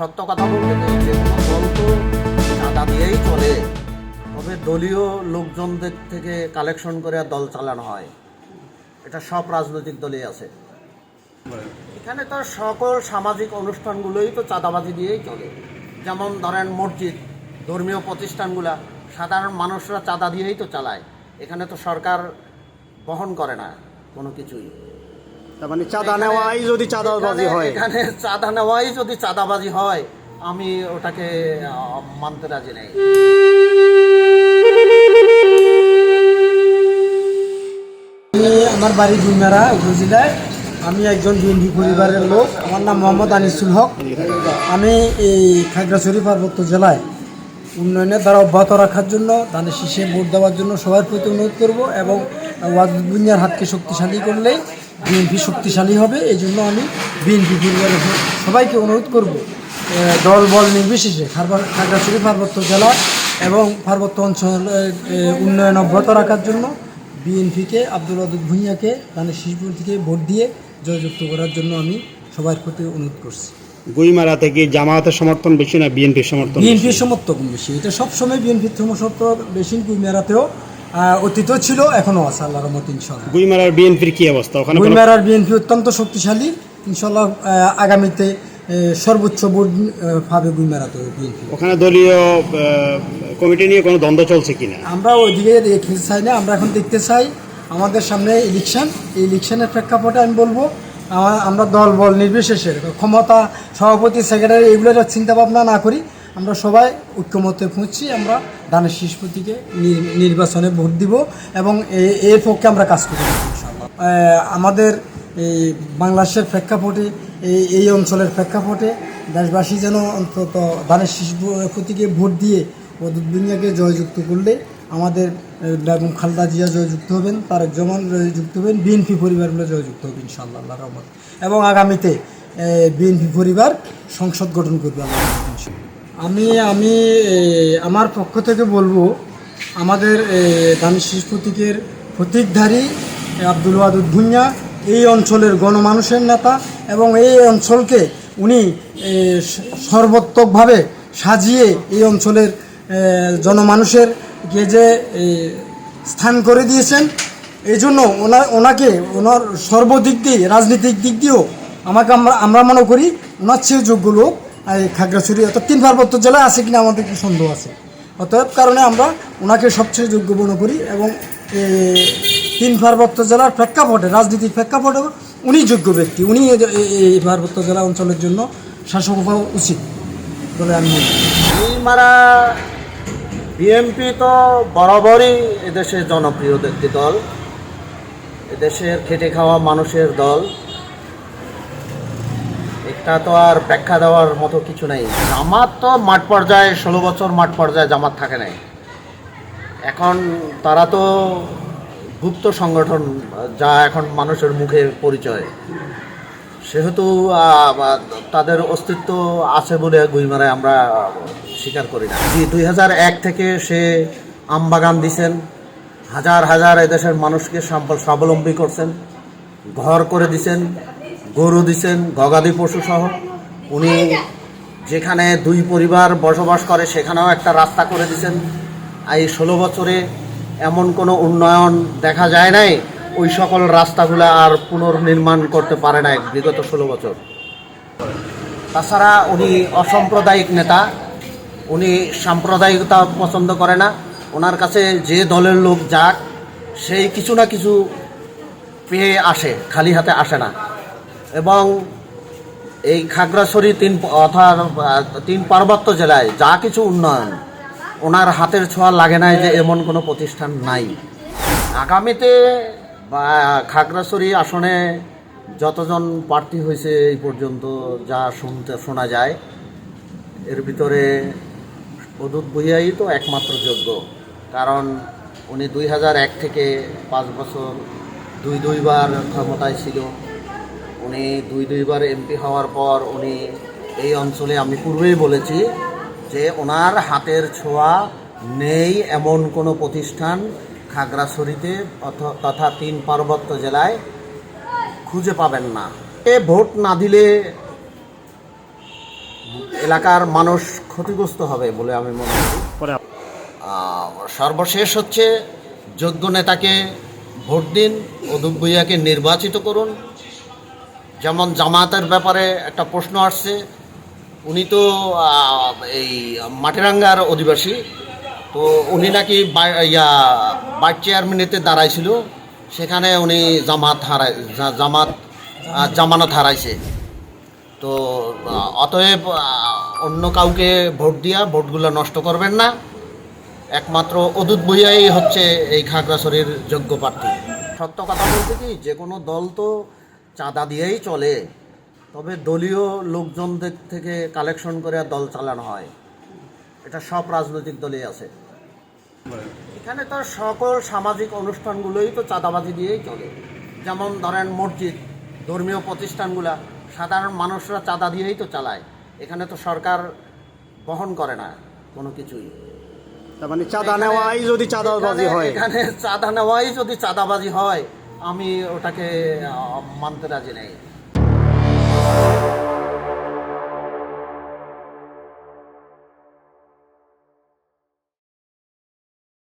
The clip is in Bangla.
সত্য কথা বলতে যে কোনো দল তো চাঁদা দিয়েই চলে, তবে দলীয় লোকজনদের থেকে কালেকশন করে দল চালানো হয়। এটা সব রাজনৈতিক দলেই আছে। এখানে তো সকল সামাজিক অনুষ্ঠানগুলোই তো চাঁদাবাজি দিয়েই চলে। যেমন ধরেন মসজিদ, ধর্মীয় প্রতিষ্ঠানগুলা, সাধারণ মানুষরা চাঁদা দিয়েই তো চালায়। এখানে তো সরকার বহন করে না কোনো কিছুই। তার মানে চাঁদা নেওয়াই যদি চাঁদাবাজি হয়। এখানে চাঁদা নেওয়াই যদি চাঁদাবাজি হয় আমি ওটাকে মানতে রাজি নেই। আমি আমার বাড়ি গুলমেরা উপজেলায় আমি একজন বিএনপি পরিবারের লোক। আমার নাম মোহাম্মদ আনিসুল হক। আমি এই খাগড়াছড়ি পার্বত্য জেলায় উন্নয়নের দ্বারা অব্যাহত রাখার জন্য ধানের শীষে ভোট দেওয়ার জন্য সবার প্রতি অনুরোধ করব এবং ওয়াজুদ বুনিয়ার হাতকে শক্তিশালী করলেই বিএনপি শক্তিশালী হবে এই জন্য আমি বিএনপি পরিবারের সবাইকে অনুরোধ করব দল বল নির্বিশেষে খাগড়াছড়ি পার্বত্য জেলা এবং পার্বত্য অঞ্চলের উন্নয়ন অব্যাহত রাখার জন্য বিএনপিকে আব্দুল আদুল ভুঁইয়াকে ধানের শিশপুর থেকে ভোট দিয়ে জয়যুক্ত করার জন্য আমি সবার প্রতি অনুরোধ করছি। গুইমারা থেকে জামায়াতের সমর্থন বেশি না বিএনপির সমর্থন বিএনপির সমর্থক বেশি। এটা সবসময় বিএনপির সমর্থক বেশি কুইমেরাতেও অতীতও ছিল এখনও আছে আল্লাহ রহমত ইনশাল্লাহ গুইমারার বিএনপির কি অবস্থা? ওখানে কুইমেরার বিএনপি অত্যন্ত শক্তিশালী। ইনশাল্লাহ আগামীতে সর্বোচ্চ ভোট আহ, পাবে গুইমেরাতেও বিএনপি। ওখানে দলীয় কমিটি নিয়ে কোনো দ্বন্দ্ব চলছে কিনা? আমরা ওইদিকে দেখতে চাই না আমরা এখন দেখতে চাই আমাদের সামনে ইলেকশন এই ইলেকশনের প্রেক্ষাপটে আমি বলব আমরা দল বল নির্বিশেষে ক্ষমতা সভাপতি সেক্রেটারি এগুলোর চিন্তা ভাবনা না করি আমরা সবাই ঐক্যমতে পৌঁছি, আমরা দানের শিষ্পতিকে নির্বাচনে ভোট দিব এবং এর পক্ষে আমরা কাজ করি ইনশাআল্লাহ। আমাদের এই বাংলাদেশের প্রেক্ষাপটে এই এই অঞ্চলের প্রেক্ষাপটে দেশবাসী যেন অন্তত দানের শিশুপতিকে ভোট দিয়ে দুনিয়াকে জয়যুক্ত করলে আমাদের বেগম খালদা জিয়া জয়যুক্ত হবেন, তারেক জমান জয়যুক্ত হবেন, বিএনপি পরিবারগুলো জয়যুক্ত হবে ইনশাআল্লাহ আল্লাহ রহমত এবং আগামীতে বিএনপি পরিবার সংসদ গঠন করবে আল্লাহ। আমি আমি আমার পক্ষ থেকে বলব, আমাদের দানিশ প্রতীকের প্রতীকধারী আব্দুল ওয়াদুদ ভুঁইয়া, এই অঞ্চলের গণমানুষের নেতা এবং এই অঞ্চলকে উনি সর্বাত্মকভাবে সাজিয়ে এই অঞ্চলের জনমানুষের কে যে স্থান করে দিয়েছেন। এই জন্য ওনার ওনাকে, ওনার সর্বদিক দিয়ে, রাজনৈতিক দিক দিয়েও আমাকে আমরা আমরা মনে করি, ওনার চেয়ে যোগ্য লোক। খাগড়াছড়ি, অর্থাৎ তিন পার্বত্য জেলায় আছে কিনা আমাদের একটু সন্দেহ আছে। অতএব কারণে আমরা ওনাকে সবচেয়ে যোগ্য মনে করি এবং তিন পার্বত্য জেলার প্রেক্ষাপটে, রাজনীতির প্রেক্ষাপটে উনি যোগ্য ব্যক্তি। উনি এই পার্বত্য জেলা অঞ্চলের জন্য শাসক হওয়া উচিত বলে আমি মনে এই মারা বিএনপি তো বরাবরই এদেশের জনপ্রিয় একটি দল। এদেশের খেটে খাওয়া মানুষের দল। এটা তো আর ব্যাখ্যা দেওয়ার মতো কিছু নেই। জামাত তো মাঠ পর্যায়ে, ষোলো বছর মাঠ পর্যায়ে জামাত থাকে নাই। এখন তারা তো গুপ্ত সংগঠন, যা এখন মানুষের মুখে পরিচয়। সেহেতু তাদের অস্তিত্ব আছে বলে গুইমারায় আমরা স্বীকার করি না। দুই হাজার এক থেকে সে আমবাগান দিছেন। হাজার হাজার এদেশের মানুষকে স্বাবলম্বী করছেন। ঘর করে দিছেন। গরু দিচ্ছেন গবাদি পশু সহ। উনি যেখানে দুই পরিবার বসবাস করে, সেখানেও একটা রাস্তা করে দিছেন। এই ষোলো বছরে এমন কোনো উন্নয়ন দেখা যায় নাই, ওই সকল রাস্তাগুলো আর পুনর্নির্মাণ করতে পারে নাই বিগত ষোলো বছর। তাছাড়া উনি অসাম্প্রদায়িক নেতা, উনি সাম্প্রদায়িকতা পছন্দ করে না। ওনার কাছে যে দলের লোক যাক, সেই কিছু না কিছু পেয়ে আসে, খালি হাতে আসে না। এবং এই খাগড়াছড়ি তিন অর্থাৎ তিন পার্বত্য জেলায় যা কিছু উন্নয়ন, ওনার হাতের ছোঁয়া লাগে নাই যে এমন কোনো প্রতিষ্ঠান নাই। আগামীতে, বা, খাগড়াছড়ি আসনে যতজন প্রার্থী হয়েছে এই পর্যন্ত যা শুনতে, শোনা যায়, এর ভিতরে অদূত ভুইয়াই তো একমাত্র যোগ্য। কারণ উনি দুই হাজার এক থেকে পাঁচ বছর দুই দুইবার ক্ষমতায় ছিল। উনি দুই দুইবার এমপি হওয়ার পর উনি এই অঞ্চলে আমি পূর্বেই বলেছি যে ওনার হাতের ছোঁয়া নেই এমন কোনো প্রতিষ্ঠান খাগড়াছড়িতে তথা তিন পার্বত্য জেলায় খুঁজে পাবেন না। এ ভোট না দিলে এলাকার মানুষ ক্ষতিগ্রস্ত হবে বলে আমি মনে করি। সর্বশেষ হচ্ছে যোগ্য নেতাকে ভোট দিন অদূপ ভূঁইয়াকে নির্বাচিত করুন যেমন জামাতের ব্যাপারে একটা প্রশ্ন আসছে, উনি তো এই মাটিরাঙ্গার অধিবাসী, তো উনি নাকি ইয়া বাইট চেয়ারম্যানেতে দাঁড়াইছিল, সেখানে উনি জামাত হারাই জামাত জামানত হারাইছে। তো, অতএব অন্য কাউকে ভোট দিয়া ভোটগুলো নষ্ট করবেন না, একমাত্র অদূত বইয়াই হচ্ছে এই খাগড়াছড়ির যোগ্য প্রার্থী। সত্য কথা বলতে কি, যে কোনো দল তো চাঁদা দিয়েই চলে। তবে দলীয় লোকজনদের থেকে কালেকশন করে দল চালানো হয়। এটা সব রাজনৈতিক দলেই আছে। এখানে তো সকল সামাজিক অনুষ্ঠানগুলোই তো চাঁদাবাজি দিয়েই চলে। যেমন ধরেন মসজিদ ধর্মীয় প্রতিষ্ঠানগুলা সাধারণ মানুষরা চাঁদা দিয়েই তো চালায়। এখানে তো সরকার বহন করে না কোনো কিছুই। তার মানে চাঁদা নেওয়াই যদি চাঁদাবাজি হয়। এখানে চাঁদা নেওয়াই যদি চাঁদাবাজি হয় আমি ওটাকে মানতে রাজি নেই।